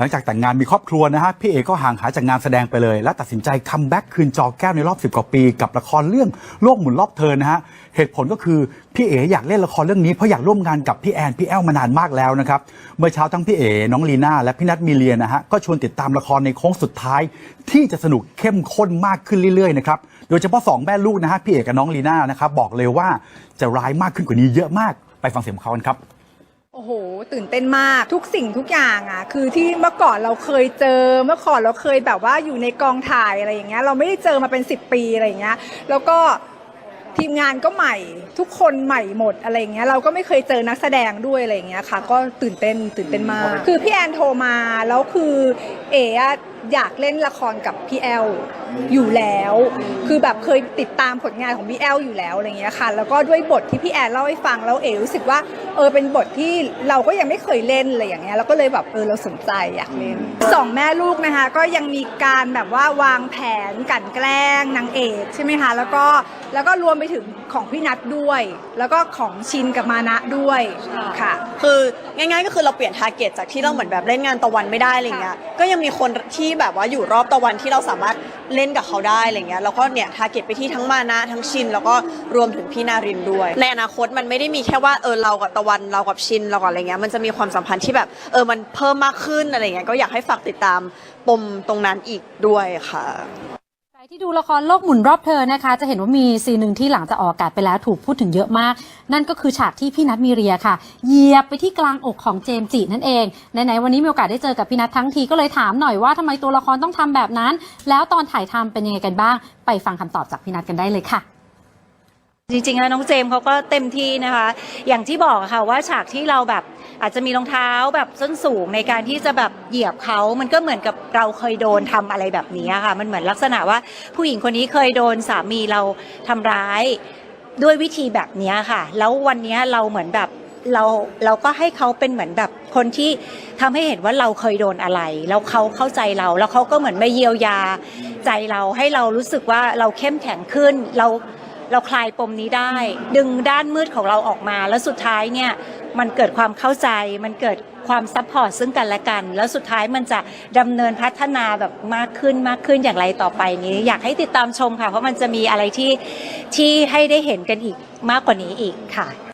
หลังจากแต่งงานมีครอบครัวนะฮะพี่เอก็ห่างหายจากงานแสดงไปเลย และตัดสินใจคัมแบ็กคืนจอแก้วในรอบ 10 กว่าปี กับละครเรื่องโลกหมุนรอบเธอนะฮะเหตุผลก็คือพี่เออยากเล่นละครเรื่องนี้เพราะอยากร่วมงานกับพี่แอนพี่แอลมานานมากแล้วนะครับเมื่อเช้าทั้งพี่เอน้องลีน่าและพี่นัทมีเลียนะฮะก็ชวนติดตามละครในโค้งสุดท้าย ที่จะสนุกเข้มข้นมากขึ้นเรื่อยๆนะครับโดยเฉพาะสองแม่ลูกนะฮะพี่เอกับน้องลีน่านะครับบอกเลยว่าจะร้ายมากขึ้นกว่านี้เยอะมากไปฟังเสียงของเขากันครับ โอ้โห ตื่นเต้นมากทุกสิ่งทุกอย่างอะ คือที่เมื่อก่อนเราเคยเจอ เมื่อก่อนเราเคยแบบว่าอยู่ในกองถ่ายอะไรอย่างเงี้ย เราไม่ได้เจอมาเป็น 10 ปีอะไรอย่างเงี้ย แล้วก็ทีมงานก็ใหม่ ทุกคนใหม่หมดอะไรอย่างเงี้ย เราก็ไม่เคยเจอนักแสดงด้วยอะไรอย่างเงี้ยค่ะ ก็ตื่นเต้นตื่นเต้นมาก คือพี่แอนโทรมาแล้วคือเอ๋อะอยากเล่นละครกับพี่แอล อยู่แล้ว คือแบบเคยติดตามผลงานของพี่แอลอยู่แล้วอะไรเงี้ยค่ะ แล้วก็ด้วยบทที่พี่แอนเล่าให้ฟังแล้วเอ๋รู้สึกว่าเออเป็นบทที่เราก็ยังไม่เคยเล่นอะไรอย่างเงี้ยเราก็เลยแบบเออเราสนใจอยากเล่นสองแม่ลูกนะคะ ก็ยังมีการแบบว่าวางแผนกันแกล้งนางเอกใช่ไหมคะแล้วก็แล้วก็รวมไปถึงของพี่นัทด้วย แล้วก็ของชินกับมานะด้วยค่ะ คือง่ายๆก็คือเราเปลี่ยนทาร์เก็ตจากที่เราเหมือนแบบเล่นงานตะวันไม่ได้อะไรเงี้ยก็ยังมีคนที่แบบว่าอยู่รอบตะวันที่เราสามารถ เล่นกับเขาได้อะไรเงี้ยแล้วก็เนี่ยทาร์เก็ตไปที่ทั้งมานะทั้งชิน แล้วก็รวมถึงพี่นารินด้วย ในอนาคตมันไม่ได้มีแค่ว่าเออเรากับตะวันเรากับชินเรากับอะไรเงี้ยมันจะมีความสัมพันธ์ที่แบบเออมันเพิ่มมากขึ้นอะไรเงี้ยก็อยากให้ฝากติดตามปมตรงนั้นอีกด้วยค่ะ ที่ดูละครโลกหมุนรอบเธอนะคะ จะเห็นว่ามีซีนหนึ่งที่หลังจากออกอากาศไปแล้วถูกพูดถึงเยอะมาก นั่นก็คือฉากที่พี่นัทมีเรียค่ะเหยียบไปที่กลางอกของเจมส์จินั่นเองไหนๆวันนี้มีโอกาสได้เจอกับพี่นัททั้งทีก็เลยถามหน่อยว่าทำไมตัวละครต้องทำแบบนั้น แล้วตอนถ่ายทำเป็นยังไงกันบ้าง ไปฟังคำตอบจากพี่นัทกันได้เลยค่ะจริงๆแล้วน้องเจมเขาก็เต็มที่นะคะ อย่างที่บอกค่ะว่าฉากที่เราแบบ อาจจะมีรองเท้าแบบส้นสูงในการที่จะแบบเหยียบเขา มันก็เหมือนกับเราเคยโดนทำอะไรแบบนี้ค่ะ มันเหมือนลักษณะว่าผู้หญิงคนนี้เคยโดนสามีเราทำร้ายด้วยวิธีแบบนี้ค่ะ แล้ววันนี้เราเหมือนแบบเราเราก็ให้เขาเป็นเหมือนแบบคนที่ทำให้เห็นว่าเราเคยโดนอะไร แล้วเขาเข้าใจเรา แล้วเขาก็เหมือนมาเยียวยาใจเราให้เรารู้สึกว่าเราเข้มแข็งขึ้นเราเราคลายปมนี้ได้ ดึงด้านมืดของเราออกมาแล้วสุดท้ายเนี่ย มันเกิดความเข้าใจ มันเกิดความซัพพอร์ตซึ่งกันและกัน แล้วสุดท้ายมันจะดำเนินพัฒนาแบบมากขึ้นมากขึ้นอย่างไรต่อไปนี้ อยากให้ติดตามชมค่ะ เพราะมันจะมีอะไรที่ที่ให้ได้เห็นกันอีกมากกว่านี้อีกค่ะ